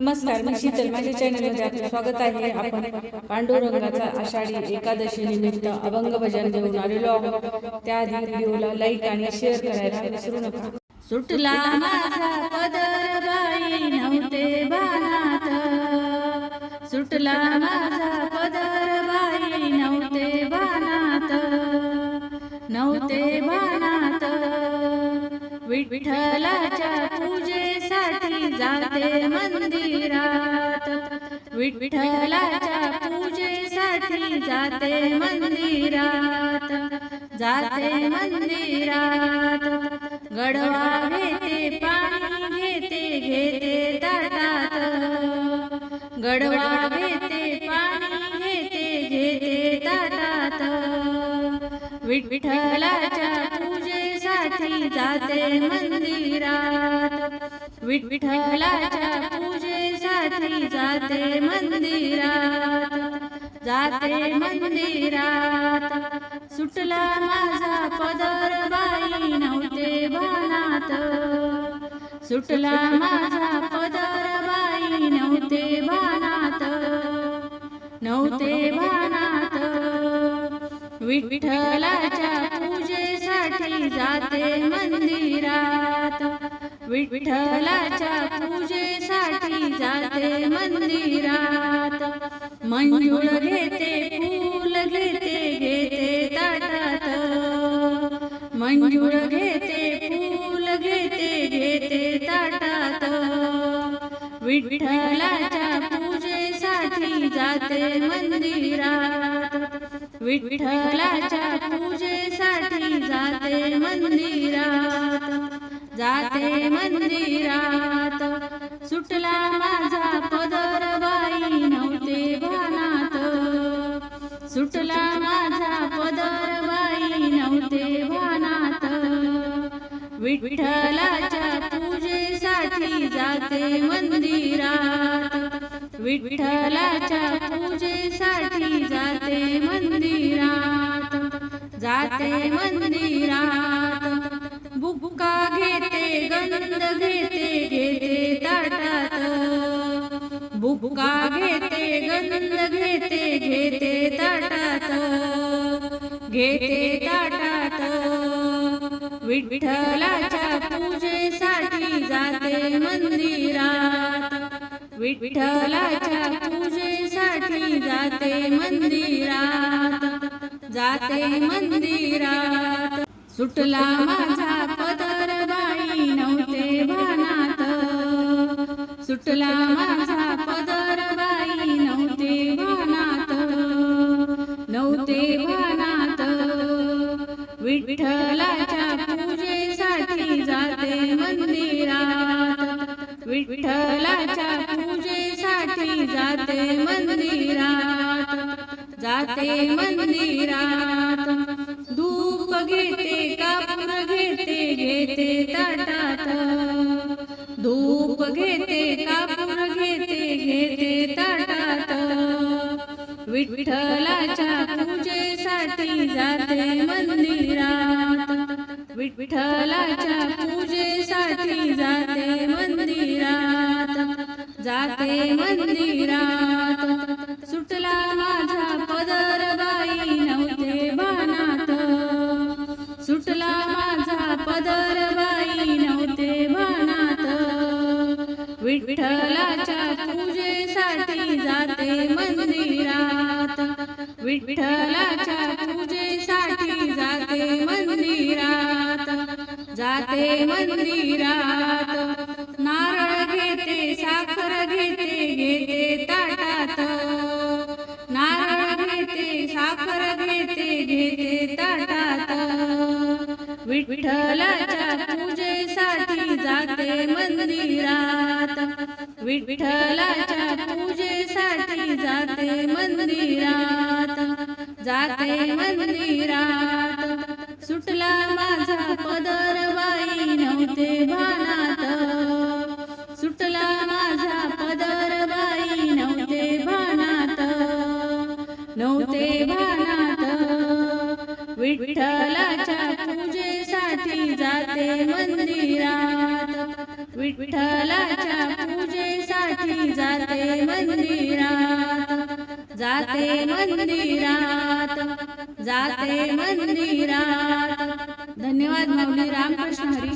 नमस्कार मी शीतल माझ्या चॅनलमध्ये आपलं स्वागत आहे. आपण पांडुरंगाचा आषाढी एकादशी निमित्त अभंग भजन घेऊन आलेलो आहोत. त्याआधी व्हिडिओला लाईक आणि शेअर करायला विसरू नका. सुटला माझा पदर बाई नव्हते बाणात सुटला माझा पदर बाई नव्हते बाणात नव्हते बाणात विठ्ठलाच्या जाते मंदिरात. विठ्ठलाच्या पूजेसाठी जाते मंदिरात. जाते मंदिरात. गडवा घेते पाणी घेते घेते ताटात. गडवा घेते पाणी घेते घेते ताटात. विठ्ठलाच्या पूजेसाठी जाते मंदिरात. विठ्ठलाच्या पूजेसाठी जाते मंदिरात. जाते मंदिरात. सुटला माझा पदर बाई नव्हते भानात सुटला माझा पदर बाई नव्हते भानात नव्हते भानात विठ्ठलाच्या पूजेसाठी जाते मंदिरात. विठ्ठलाच्या पूजेसाठी जाते मंदिरात. मंजूळ घेते फूल घेते घेते ताटात. मंजूळ घेते फूल घेते घेते ताटात. विठ्ठलाच्या पूजेसाठी जाते मंदिरात. विठ्ठलाच्या पूजेसाठी जाते मंदिरात. जाते मंदिरात. सुटला माझा पदर बाई नव्हते भानात सुटला माझा पदर बाई नव्हते भानात विठ्ठलाच्या पूजेसाठी जाते मंदिरात. विठ्ठलाच्या पूजेसाठी जाते मंदिरात. जाते मंदिरात. बुक्का घे गंध घेते घेते ताटात. बुक्का घेते गंध घेते घेते ताटात. घेते ताटात. विठ्ठलाच्या पूजेसाठी जाते मंदिरात. विठ्ठलाच्या पूजेसाठी जाते मंदिरात. जाते मंदिरात. सुटला माझा सुटला माझा पदर बाई नव्हते वानात नव्हते वानात. विठ्ठलाच्या पूजेसाठी जाते मंदिरात. विठ्ठलाच्या पूजेसाठी जाते मंदिरात. जाते मंदिरात. धूप घेते कापूर घेते घेते ताट विठ्ठलाच्या पूजेसाठी जाते मंदिरात. विठ्ठलाच्या पूजेसाठी जाते मंदिरात. जाते मंदिरात. सुटला माझा पदर बाई नव्हते बाणात. सुटला माझा पदर बाई नव्हते बाणात. विठ्ठलाच्या विठ्ठलाच्या पूजेसाठी जाते मंदिरात. जाते मंदिरात. नारळ घेते साखर घेते घेते ताटात. नारळ घेते साखर घेते घेते ताटात. विठ्ठलाच्या पूजेसाठी जाते मंदिरात. विठ्ठलाच्या पूजेसाठी जाते मंदिरात. जाते मंदिरात. सुटला माझा पदर बाई नव्हते भानात. सुटला माझा पदर बाई नव्हते भानात. नव्हते भानात. विठ्ठलाच्या पूजेसाठी जाते मंदिरात. विठ्ठलाच्या पूजेसाठी जाते मंदिरात. जाते मंदिरात जाते मंदिरात. धन्यवाद माऊली रामकृष्ण हरी